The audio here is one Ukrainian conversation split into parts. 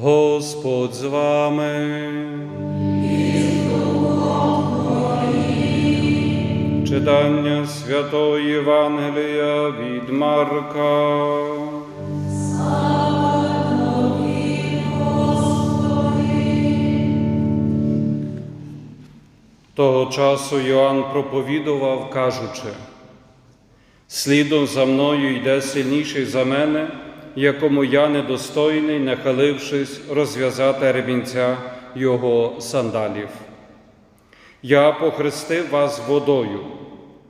Господь з вами. Читання Святої Євангелія від Марка. Того часу Йоанн проповідував, кажучи, слідом за мною йде сильніший за мене, якому я недостойний, нахилившись розв'язати ремінця його сандалів. Я похрестив вас водою,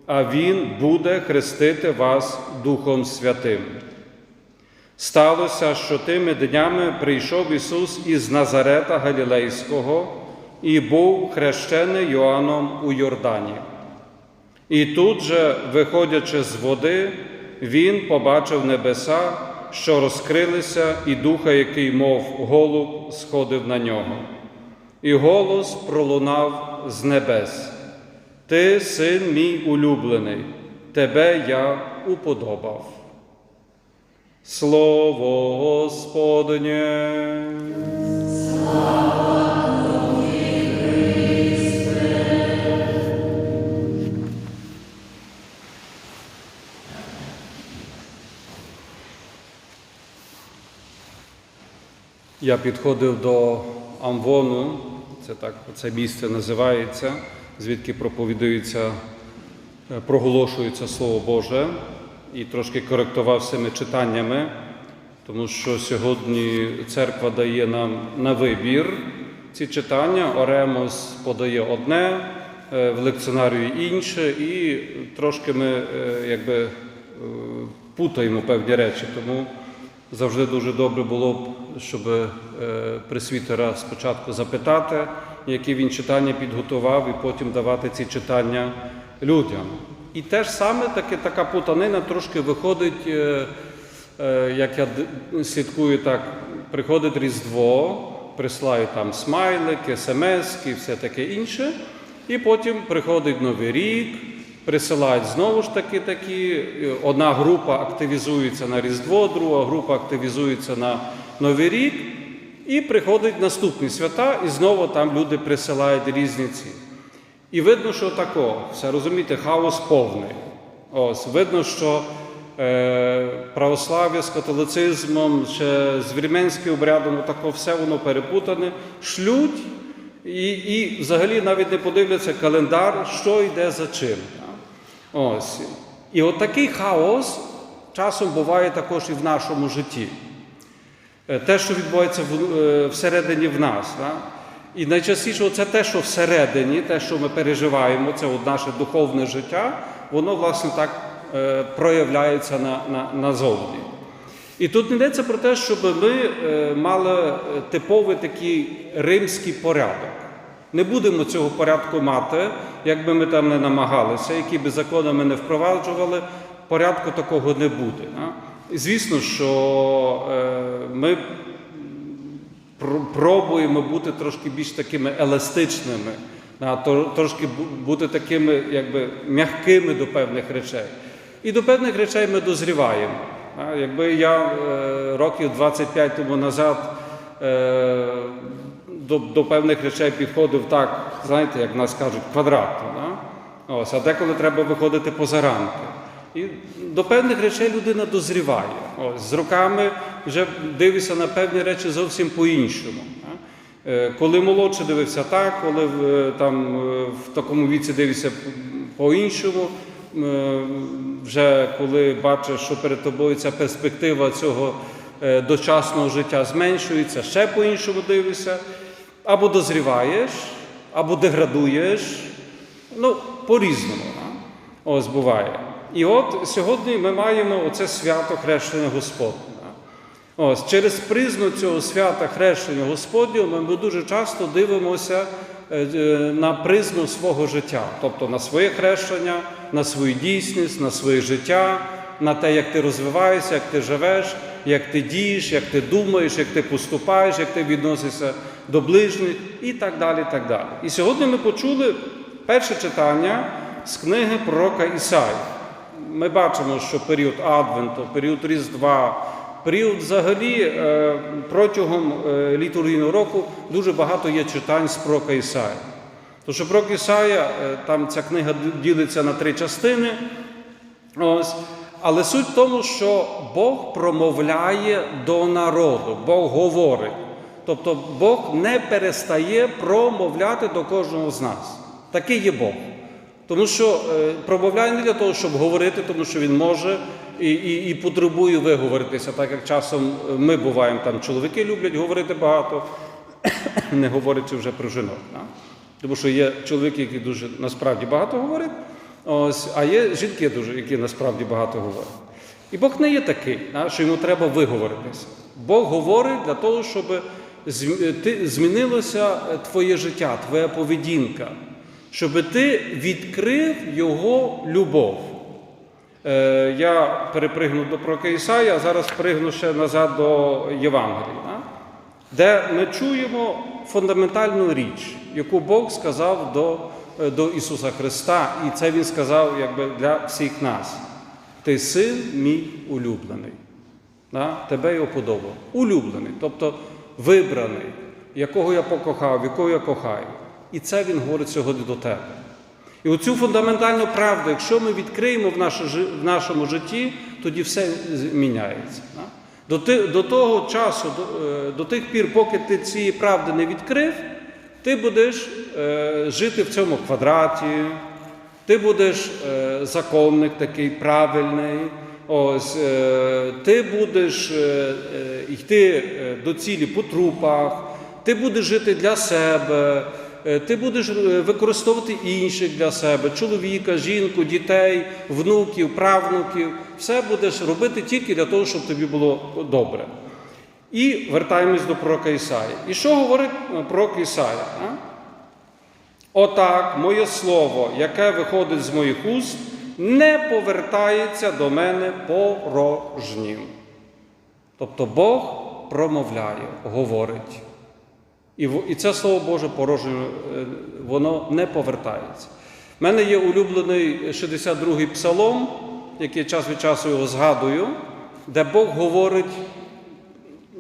а Він буде хрестити вас Духом Святим. Сталося, що тими днями прийшов Ісус із Назарета Галілейського і був хрещений Йоанном у Йордані. І тут же, виходячи з води, він побачив небеса, що розкрилися, і духа, який, мов голуб, сходив на нього. І голос пролунав з небес: Ти син мій улюблений, тебе я уподобав. Слово Господнє. Я підходив до Амвону, це так це місце називається, звідки проповідується, е, проголошується Слово Боже, і трошки коректував цими читаннями, тому що сьогодні церква дає нам на вибір ці читання. Оремос подає одне, е, в лекціонарію інше, і трошки ми е, якби путаємо певні речі. Тому Завжди дуже добре було б, щоб е, пресвітера спочатку запитати, які він читання підготував, і потім давати ці читання людям. І те ж саме таки така путанина трошки виходить, е, е, як я слідкую так, приходить Різдво, присилаю там смайлики, смски, все таке інше. І потім приходить Новий рік, присилають знову ж таки такі. Одна група активізується на Різдво, друга група активізується на Новий рік, і приходять наступні свята, і знову там люди присилають різні ці. І видно, що тако, все розумієте, хаос повний. Ось, видно, що е, православ'я з католицизмом, ще з вірменським обрядом, тако все воно перепутане, шлють і, і взагалі навіть не подивляться календар, що йде за чим. Ось. І от такий хаос часом буває також і в нашому житті. Е, Те, що відбувається е, всередині в нас. так. І найчастіше це те, що всередині, те, що ми переживаємо, це от наше духовне життя, воно, власне, так е, проявляється на, на, назовні. І тут не йдеться про те, щоб ми мали типовий такий римський порядок. Не будемо цього порядку мати, як би ми там не намагалися, які би закони ми не впроваджували, порядку такого не буде. Звісно, що е, ми пробуємо бути трошки більш такими еластичними, трошки бути такими якби м'якими до певних речей. І до певних речей ми дозріваємо. Якби я е, років 25 тому назад е, до, до певних речей підходив так, знаєте, як в нас кажуть, квадратно. Да? Ось, а деколи треба виходити поза рамки. І до певних речей людина дозріває. Ось, з роками вже дивишся на певні речі зовсім по-іншому. Е, Коли молодше дивився так, коли е, там, е, в такому віці дивишся по-іншому, вже коли бачиш, що перед тобою ця перспектива цього дочасного життя зменшується, ще по-іншому дивишся, або дозріваєш, або деградуєш, ну, по-різному. Ось буває. І от сьогодні ми маємо оце свято хрещення Господнє. Ось через призму цього свята хрещення Господнього ми дуже часто дивимося е, е, на призму свого життя, тобто на своє хрещення, на свою дійсність, на своє життя, на те, як ти розвиваєшся, як ти живеш, як ти дієш, як ти думаєш, як ти поступаєш, як ти відносишся до ближніх і так далі. так далі. І сьогодні ми почули перше читання з книги пророка Ісаї. Ми бачимо, що період Адвенту, період Різдва, період взагалі е, протягом е, літургійного року дуже багато є читань з пророка Ісая. Тому що пророк Ісая, е, там ця книга ділиться на три частини. Ось. Але суть в тому, що Бог промовляє до народу, Бог говорить. Тобто Бог не перестає промовляти до кожного з нас. Такий є Бог. Тому що е, промовляє не для того, щоб говорити, тому що він може і, і, і потребує виговоритися, так як часом е, ми буваємо там, чоловіки люблять говорити багато, не говорячи вже про жінок. Да? Тому що є чоловіки, які дуже насправді багато говорять, ось, а є жінки, дуже, які насправді багато говорять. І Бог не є такий, да, що йому треба виговоритися. Бог говорить для того, щоб змінилося е, твоє життя, твоя поведінка, щоб ти відкрив Його любов. Е, я перепригнув до пророка Ісая, а зараз пригну ще назад до Євангелії, да? де ми чуємо фундаментальну річ, яку Бог сказав до, е, до Ісуса Христа, і це Він сказав якби, для всіх нас. Ти син мій улюблений. Тебе я уподобав. Улюблений, тобто вибраний, якого я покохав, якого я кохаю. І це він говорить сьогодні до тебе. І оцю фундаментальну правду, якщо ми відкриємо в, нашому житті, тоді все міняється. До, до того часу, до, е, до тих пір, поки ти цієї правди не відкрив, ти будеш е, жити в цьому квадраті, ти будеш е, законник такий правильний, ось, е, ти будеш е, е, йти до цілі по трупах, ти будеш жити для себе, ти будеш використовувати інших для себе, чоловіка, жінку, дітей, внуків, правнуків. Все будеш робити тільки для того, щоб тобі було добре. І вертаємось до пророка Ісаї. І що говорить пророк Ісая? Отак, моє слово, яке виходить з моїх уст, не повертається до мене порожнім. Тобто Бог промовляє, говорить. І, це слово Боже порожнє, е, воно не повертається. У мене є улюблений 62-й псалом, який час від часу його згадую, де Бог говорить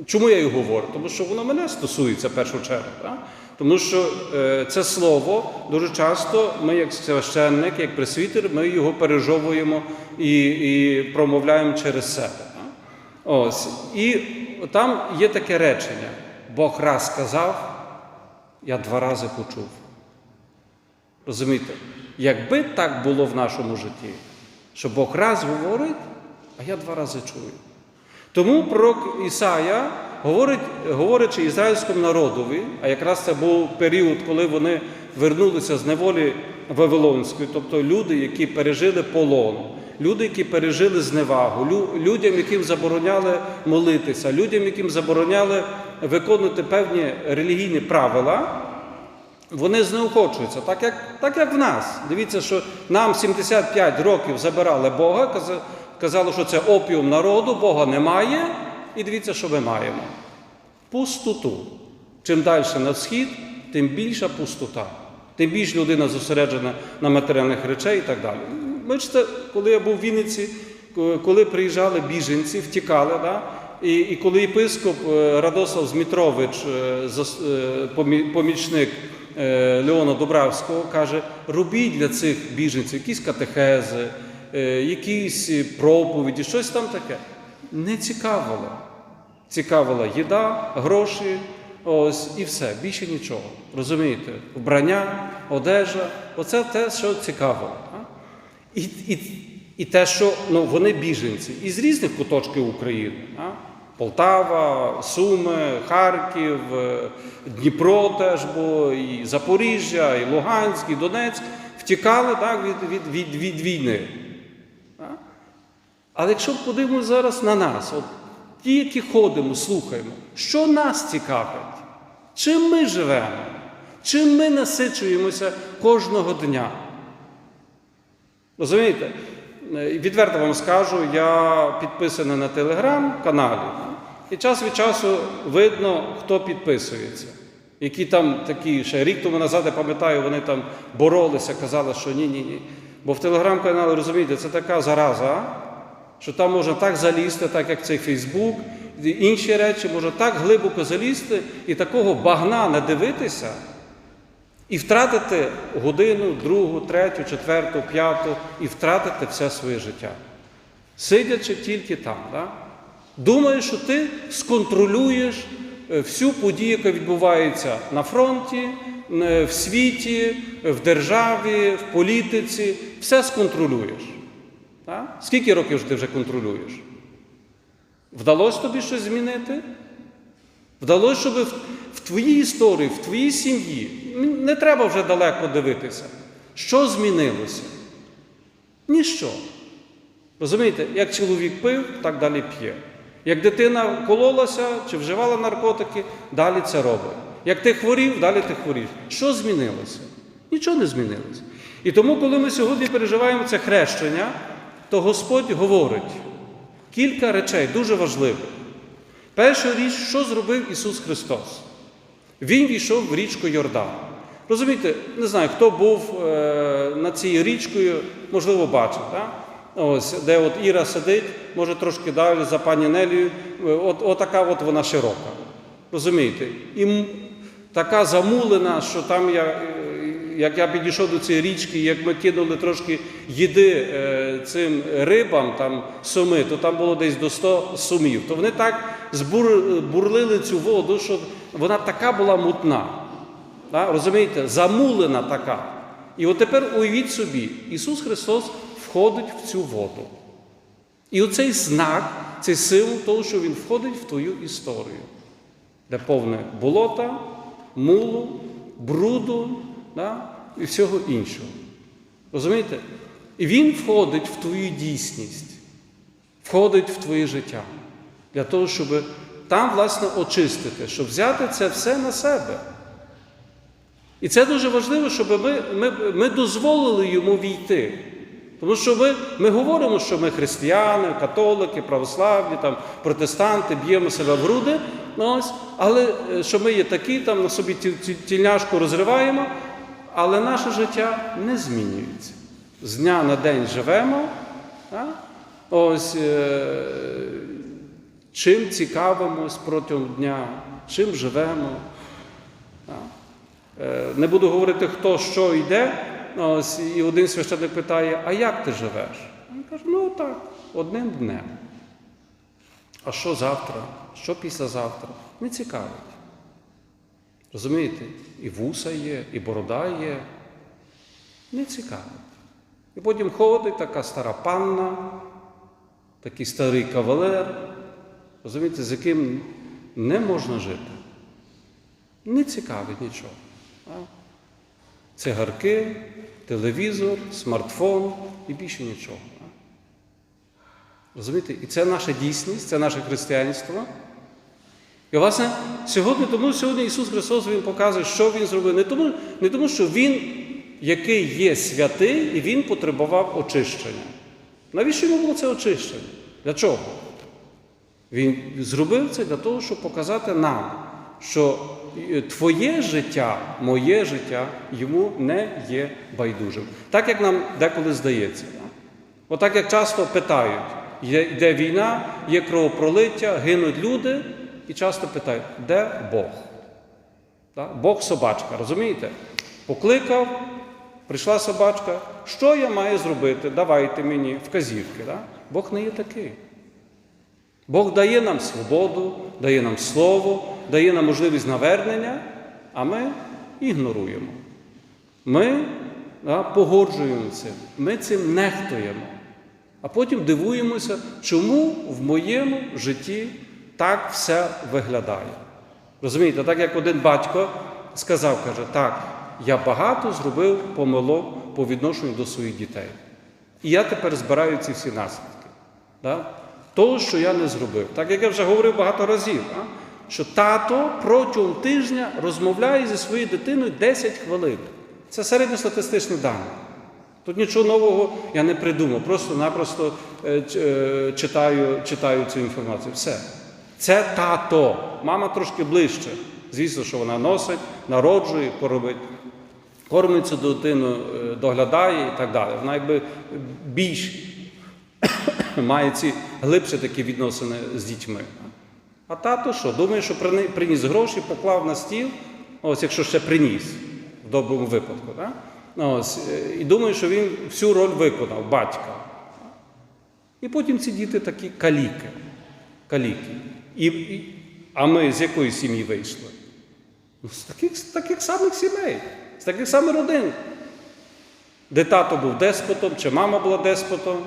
Чому я його говорю? Тому що воно мене стосується в першу чергу. Так? Тому що е, це слово дуже часто ми, як священник, як пресвітер, ми його пережовуємо і, і промовляємо через себе. Ось. І там є таке речення: Бог раз сказав, я два рази почув. Розумієте? Якби так було в нашому житті, що Бог раз говорить, а я два рази чую. Тому пророк Ісая, говорить, говорячи ізраїльському народові, а якраз це був період, коли вони вернулися з неволі Вавилонської, тобто люди, які пережили полон, люди, які пережили зневагу, людям, яким забороняли молитися, людям, яким забороняли виконувати певні релігійні правила, вони знеохочуються, так як, так як в нас. Дивіться, що нам 75 років забирали Бога, казали, що це опіум народу, Бога немає. І дивіться, що ми маємо. Пустоту. Чим далі на схід, тим більша пустота. Тим більше людина зосереджена на матеріальних речей і так далі. Бачите, коли я був в Вінниці, коли приїжджали біженці, втікали, да? і, і коли єпископ е, Радослав Змітрович, е, е, помі- помічник Леона Добравського, каже: робіть для цих біженців якісь катехези, якісь проповіді, щось там таке. Не цікавило. Цікавила їда, гроші, ось і все, більше нічого. Розумієте? Вбрання, одежа оце те, що цікавило. І, і, і те, що ну, вони біженці із різних куточків України. А? Полтава, Суми, Харків, е, Дніпро теж було, і Запоріжжя, і Луганськ, і Донецьк втікали так, від, від, від, від війни. Але якщо подивимося зараз на нас, от ті, які ходимо, слухаємо, що нас цікавить? Чим ми живемо? Чим ми насичуємося кожного дня? Розумієте? Е, Відверто вам скажу, я підписаний на телеграм-каналі, і час від часу видно, хто підписується. Які там такі ще рік тому назад, я пам'ятаю, вони там боролися, казали, що ні, ні, ні. Бо в телеграм-каналі, розумієте, це така зараза, що там можна так залізти, так як цей Фейсбук, інші речі, можна так глибоко залізти і такого багна не дивитися, і втратити годину, другу, третю, четверту, п'яту, і втратити все своє життя. Сидячи тільки там. Да? Думаєш, що ти сконтролюєш е, всю подію, яка відбувається на фронті, е, в світі, в державі, в політиці, все сконтролюєш. Да? Скільки років ти вже контролюєш? Вдалося тобі щось змінити? Вдалося, щоб в, в твоїй історії, в твоїй сім'ї, не треба вже далеко дивитися. Що змінилося? Ніщо. Розумієте, як чоловік пив, так далі п'є. Як дитина кололася чи вживала наркотики, далі це робить. Як ти хворів, далі ти хворів. Що змінилося? Нічого не змінилося. І тому, коли ми сьогодні переживаємо це хрещення, то Господь говорить кілька речей дуже важливих. Перша річ, що зробив Ісус Христос? Він війшов в річку Йордан. Розумієте, не знаю, хто був е, над цією річкою, можливо, бачив. Так? Ось, де от Іра сидить, може трошки далі за пані Нелію, е, от, отака от вона широка. Розумієте? І така замулена, що там я, е, як я підійшов до цієї річки, як ми кинули трошки їди е, цим рибам, там суми, то там було десь до 100 сумів. То вони так збурлили цю воду, що вона така була мутна. Да? Розумієте, замулена така. І от тепер уявіть собі, Ісус Христос входить в цю воду. І оцей знак, цей символ того, що Він входить в твою історію, де повне болота, мулу, бруду да? і всього іншого. Розумієте? І Він входить в твою дійсність, входить в твоє життя для того, щоб там, власне, очистити, щоб взяти це все на себе. І це дуже важливо, щоб ми, ми, ми дозволили йому війти. Тому що ми, ми говоримо, що ми християни, католики, православні, там, протестанти, б'ємо себе в груди, ну, ось, але е, що ми є такі, там на собі ті- ті- тільняшку розриваємо, але наше життя не змінюється. З дня на день живемо. а? Ось, е, чим цікавимось протягом дня, чим живемо. а? Е, Не буду говорити, хто що йде. Ось, і один священник питає, а як ти живеш? Він каже, ну так, одним днем. А що завтра? Що післязавтра? Не цікавить. Розумієте? І вуса є, і борода є. Не цікавить. І потім ходить така стара панна, такий старий кавалер, розумієте, з яким не можна жити. Не цікавить нічого. Цигарки, телевізор, смартфон і більше нічого. Розумієте? І це наша дійсність, це наше християнство. І, власне, сьогодні, тому сьогодні Ісус Христос Він показує, що Він зробив. Не тому, не тому, що Він, який є святий, і Він потребував очищення. Навіщо йому було це очищення? Для чого? Він зробив це для того, щоб показати нам, що е, твоє життя, моє життя йому не є байдужим. Так як нам деколи здається. Отак як часто питають, йде війна, є кровопролиття, гинуть люди, і часто питають, де Бог? Да? Бог собачка, розумієте? Покликав, прийшла собачка. Що я маю зробити? Давайте мені вказівки. Да? Бог не є такий. Бог дає нам свободу, дає нам слово, дає нам можливість навернення, а ми ігноруємо. Ми да, погоджуємо цим, ми цим нехтуємо. А потім дивуємося, чому в моєму житті так все виглядає. Розумієте, так як один батько сказав, каже, так, я багато зробив помилок по відношенню до своїх дітей. І я тепер збираю ці всі наслідки. Да? Того, що я не зробив. Так як я вже говорив багато разів, а? що тато протягом тижня розмовляє зі своєю дитиною 10 хвилин. Це середньостатистичні дані. Тут нічого нового я не придумав, просто-напросто е, е, читаю, читаю цю інформацію. Все. Це тато. Мама трошки ближче. Звісно, що вона носить, народжує, кормить цю дитину, е, доглядає і так далі. Вона якби більш має ці глибші такі відносини з дітьми. А тато що? Думає, що приніс гроші, поклав на стіл, ось якщо ще приніс, в доброму випадку. Так? Ось, е, і думає, що він всю роль виконав, батька. І потім ці діти такі каліки. каліки. І, і, а ми з якої сім'ї вийшли? Ну, з таких, з таких самих сімей, з таких самих родин. Де тато був деспотом, чи мама була деспотом,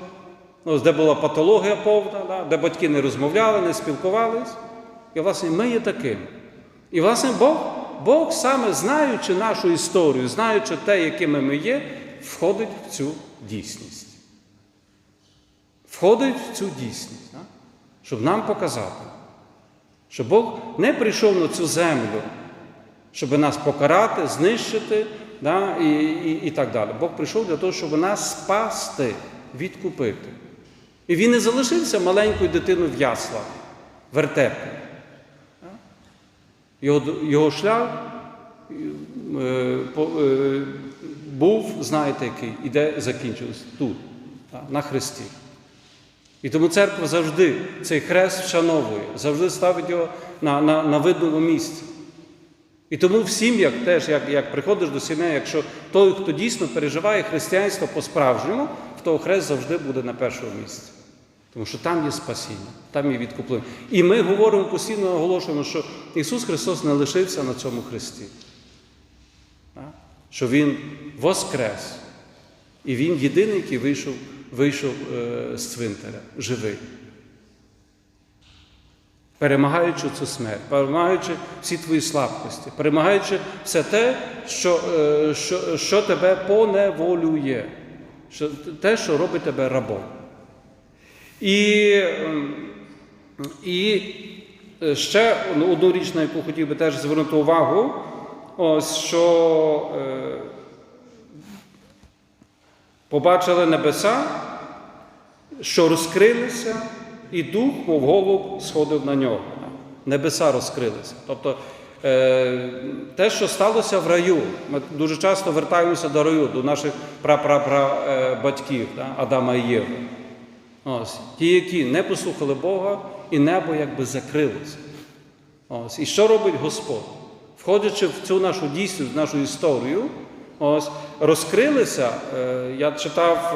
ну, де була патологія повна, да, де батьки не розмовляли, не спілкувались. І, власне, ми є таким. І, власне, Бог, Бог саме знаючи нашу історію, знаючи те, якими ми є, входить в цю дійсність. Входить в цю дійсність, да? щоб нам показати, що Бог не прийшов на цю землю, щоб нас покарати, знищити да, і, і, і так далі. Бог прийшов для того, щоб нас спасти, відкупити. І він не залишився маленькою дитиною в яслах, вертепі. Його, його шлях е, по- е, був, знаєте, який, і де закінчився? Тут, на Христі. І тому церква завжди цей хрест вшановує, завжди ставить його на, на, на видному місці. І тому в сім'ях теж, як, як приходиш до сім'ї, якщо той, хто дійсно переживає християнство по-справжньому, того хрест завжди буде на першому місці. Тому що там є спасіння, там є відкуплення. І ми говоримо постійно наголошуємо, що Ісус Христос не лишився на цьому хресті. Що Він воскрес. І Він єдиний, який вийшов, вийшов е, з цвинтаря, живий. Перемагаючи цю смерть, перемагаючи всі твої слабкості, перемагаючи все те, що, е, що, що тебе поневолює, що, те, що робить тебе рабом. І, ем, і е, ще одну річ, на яку хотів би теж звернути увагу, ось що е, побачили небеса, що розкрилися, і дух, мов голуб, сходив на нього. Небеса розкрилися. Тобто е, те, що сталося в раю, ми дуже часто вертаємося до раю, до наших прапрапрабатьків, Адама і Єви. Ось, ті, які не послухали Бога, і небо якби закрилося. Ось, і що робить Господь? Входячи в цю нашу дійсність, в нашу історію, ось, розкрилися, я читав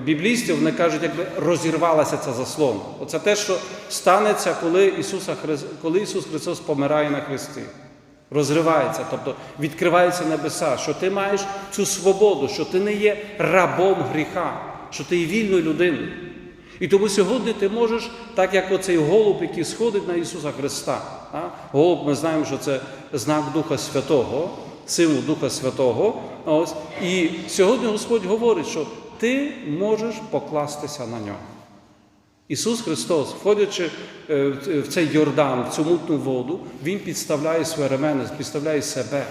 біблістів, вони кажуть, якби розірвалася ця заслона. Оце те, що станеться, коли, Ісуса, коли Ісус Христос помирає на Христі. Розривається, тобто відкриваються небеса, що ти маєш цю свободу, що ти не є рабом гріха, що ти є вільною людиною. І тому сьогодні ти можеш, так як оцей голуб, який сходить на Ісуса Христа. Голуб, ми знаємо, що це знак Духа Святого, символ Духа Святого. Ось. І сьогодні Господь говорить, що ти можеш покластися на нього. Ісус Христос, входячи е, в цей Йордан, в цю мутну воду, Він підставляє своє ремені, підставляє себе.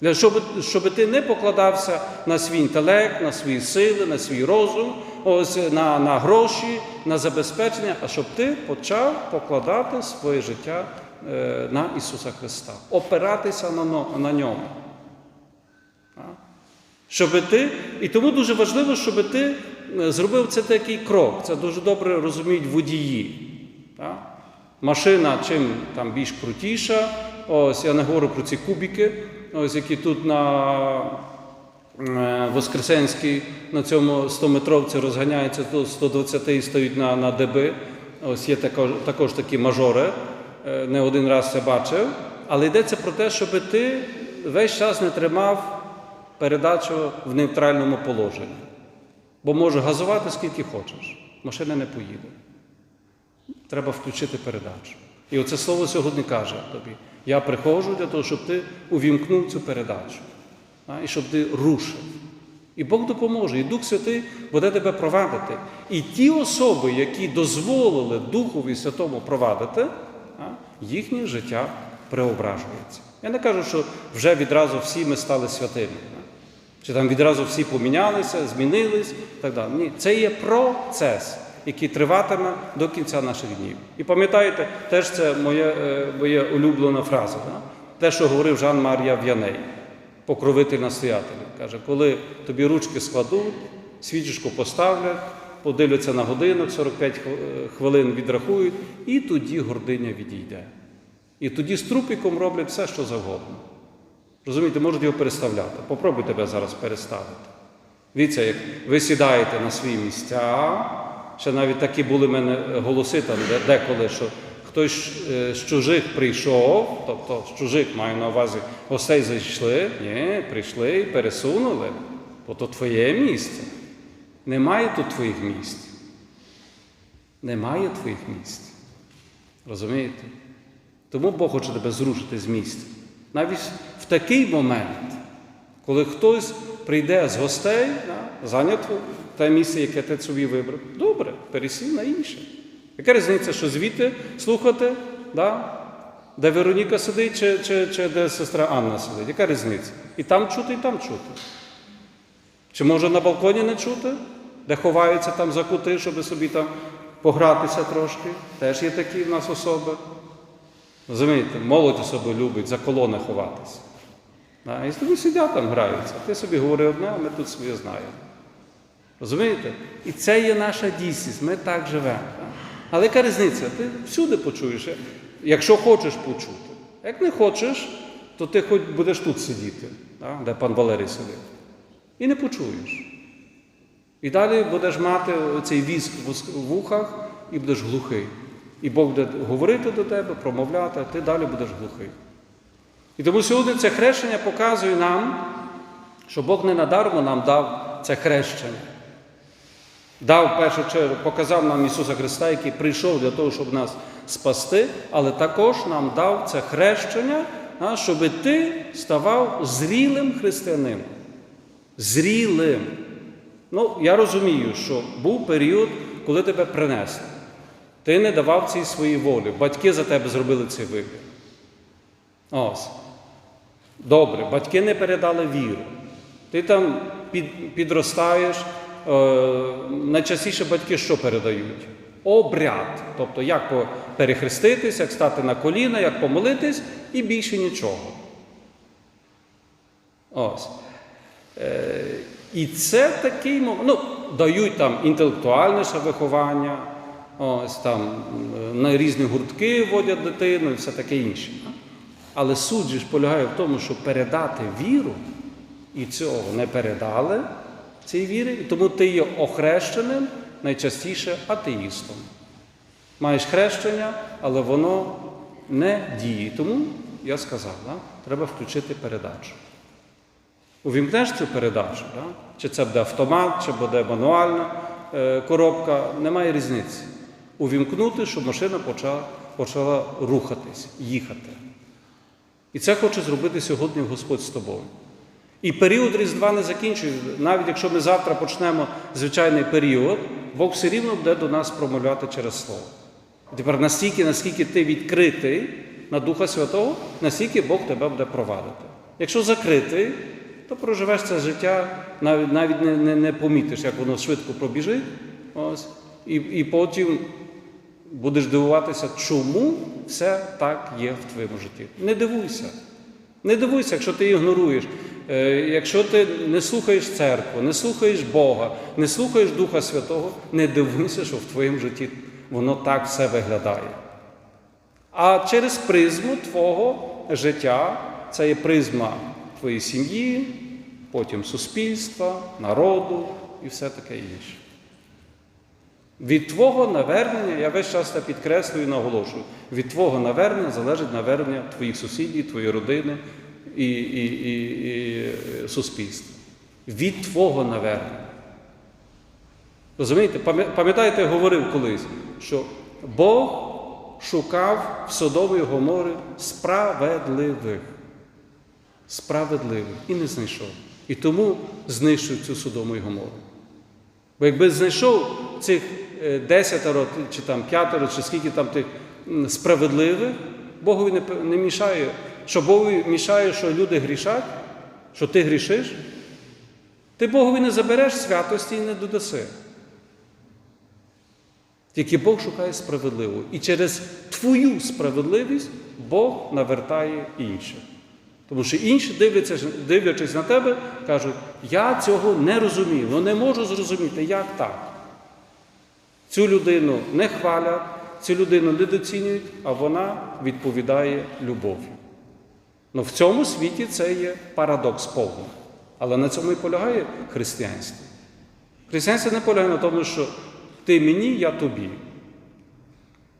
Для щоб, щоб ти не покладався на свій інтелект, на свої сили, на свій розум, ось на, на гроші, на забезпечення, а щоб ти почав покладати своє життя е, на Ісуса Христа, опиратися на, на ньому. Щоб ти, і тому дуже важливо, щоб ти е, зробив це такий крок. Це дуже добре розуміють водії. Так? Машина чим там більш крутіша. Ось я не говорю про ці кубики, ось які тут на е, Воскресенській на цьому 100-метровці розганяються до 120 і стоять на, на ДБ. Ось є також, також такі мажори. Е, Не один раз це бачив. Але йдеться про те, щоб ти весь час не тримав передачу в нейтральному положенні. Бо може газувати скільки хочеш, машина не поїде. Треба включити передачу. І оце слово сьогодні каже тобі: я приходжу для того, щоб ти увімкнув цю передачу, і щоб ти рушив. І Бог допоможе, і Дух Святий буде тебе провадити. І ті особи, які дозволили Духові Святому провадити, їхнє життя преображується. Я не кажу, що вже відразу всі ми стали святими. Чи там відразу всі помінялися, змінились і так далі. Ні, це є процес, який триватиме до кінця наших днів. І пам'ятаєте, теж це моя, е, моя улюблена фраза. Да? Те, що говорив Жан Марія В'яней, покровитель настоятель. Каже, коли тобі ручки складуть, свічечку поставлять, подивляться на годинок, 45 хвилин відрахують, і тоді гординя відійде. І тоді з трупіком роблять все, що завгодно. Розумієте, можуть його переставляти. Попробуй тебе зараз переставити. Дивіться, як ви сідаєте на свої місця, ще навіть такі були в мене голоси там деколи, що хтось е, з чужих прийшов, тобто з чужих маю на увазі, гостей зайшли, ні, прийшли і пересунули, бо то твоє місце. Немає тут твоїх місць. Немає твоїх місць. Розумієте? Тому Бог хоче тебе зрушити з місця. Навіть в такий момент, коли хтось прийде з гостей, да, зайняв те місце, яке ти собі вибрав, добре, пересів на інше. Яка різниця, що звідти слухати, да? де Вероніка сидить, чи, чи, чи де сестра Анна сидить? Яка різниця? І там чути, і там чути. Чи може на балконі не чути, де ховаються там за кути, щоб собі там погратися трошки? Теж є такі в нас особи. Розумієте, молодь особи любить за колони ховатися. Да? І тому сидять там граються. Ти собі говори одне, а ми тут своє знаємо. Розумієте? І це є наша дійсність, ми так живемо. Да? Але яка різниця? Ти всюди почуєш, якщо хочеш почути. Як не хочеш, то ти хоч будеш тут сидіти, да? де пан Валерій сидить. І не почуєш. І далі будеш мати цей віск в вухах і будеш глухий. І Бог буде говорити до тебе, промовляти, а ти далі будеш глухий. І тому сьогодні це хрещення показує нам, що Бог не надармо нам дав це хрещення. Дав першу чергу, показав нам Ісуса Христа, який прийшов для того, щоб нас спасти, але також нам дав це хрещення, щоб ти ставав зрілим християнином. Зрілим. Ну, я розумію, що був період, коли тебе принесли. Ти не давав цій своїй волі. Батьки за тебе зробили цей вибір. Ось. Добре, батьки не передали віру. Ти там під, підростаєш. Е, найчастіше батьки що передають? Обряд. Тобто, як перехреститись, як стати на коліна, як помолитись, і більше нічого. Ось. Е, і це такий момент. Ну, дають там інтелектуальне виховання, ось там на різні гуртки вводять дитину і все таке інше. Але суть ж полягає в тому, щоб передати віру, і цього не передали цієї віри, тому ти є охрещеним найчастіше атеїстом. Маєш хрещення, але воно не діє. Тому я сказав, да? треба включити передачу. Увімкнеш цю передачу, да? чи це буде автомат, чи буде мануальна е, коробка, немає різниці. Увімкнути, щоб машина почала, почала рухатись, їхати. І це хоче зробити сьогодні Господь з тобою. І період Різдва не закінчує. Навіть якщо ми завтра почнемо звичайний період, Бог все рівно буде до нас промовляти через Слово. Тепер настільки, наскільки ти відкритий на Духа Святого, настільки Бог тебе буде провадити. Якщо закритий, то проживеш це життя, навіть, навіть не, не, не помітиш, як воно швидко пробіжить. Ось, і, і потім будеш дивуватися, чому все так є в твоєму житті. Не дивуйся. Не дивуйся, якщо ти ігноруєш, Е, якщо ти не слухаєш церкву, не слухаєш Бога, не слухаєш Духа Святого, не дивуйся, що в твоєму житті воно так все виглядає. А через призму твого життя, це є призма твоєї сім'ї, потім суспільства, народу і все таке інше. Від твого навернення, я весь час це підкреслюю і наголошую, від твого навернення залежить навернення твоїх сусідів, твоєї родини і, і, і, і суспільства. Від твого навернення. Розумієте, пам'ятаєте, я говорив колись, що Бог шукав в Содому і Гомори справедливих. Справедливих і не знайшов. І тому знищив цю Содому і Гомору. Бо якби знайшов цих десятеро чи там п'ятеро, чи скільки там тих справедливих, Богові не, не мішає. Що Богові мішає, що люди грішать, що ти грішиш, ти Богові не забереш святості і не додаси. Тільки Бог шукає справедливу. І через твою справедливість Бог навертає інших. Тому що інші, дивляться, дивлячись на тебе, кажуть, я цього не розумію, ну не можу зрозуміти, як так. Цю людину не хвалять, цю людину не доцінюють, а вона відповідає любов'ю. Ну, в цьому світі це є парадокс повний. Але на цьому і полягає християнство. Християнство не полягає на тому, що ти мені, я тобі.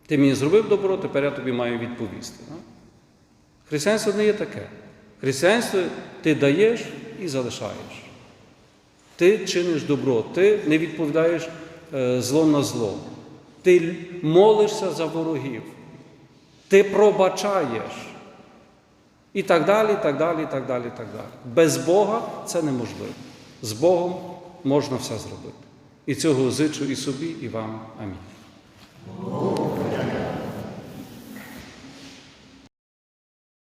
Ти мені зробив добро, тепер я тобі маю відповісти. да? Християнство не є таке. Християнство ти даєш і залишаєш. Ти чиниш добро, ти не відповідаєш зло на зло. Ти молишся за ворогів, ти пробачаєш. І так далі, так далі, так далі, так далі. Без Бога це неможливо. З Богом можна все зробити. І цього зичу і собі, і вам. Амінь.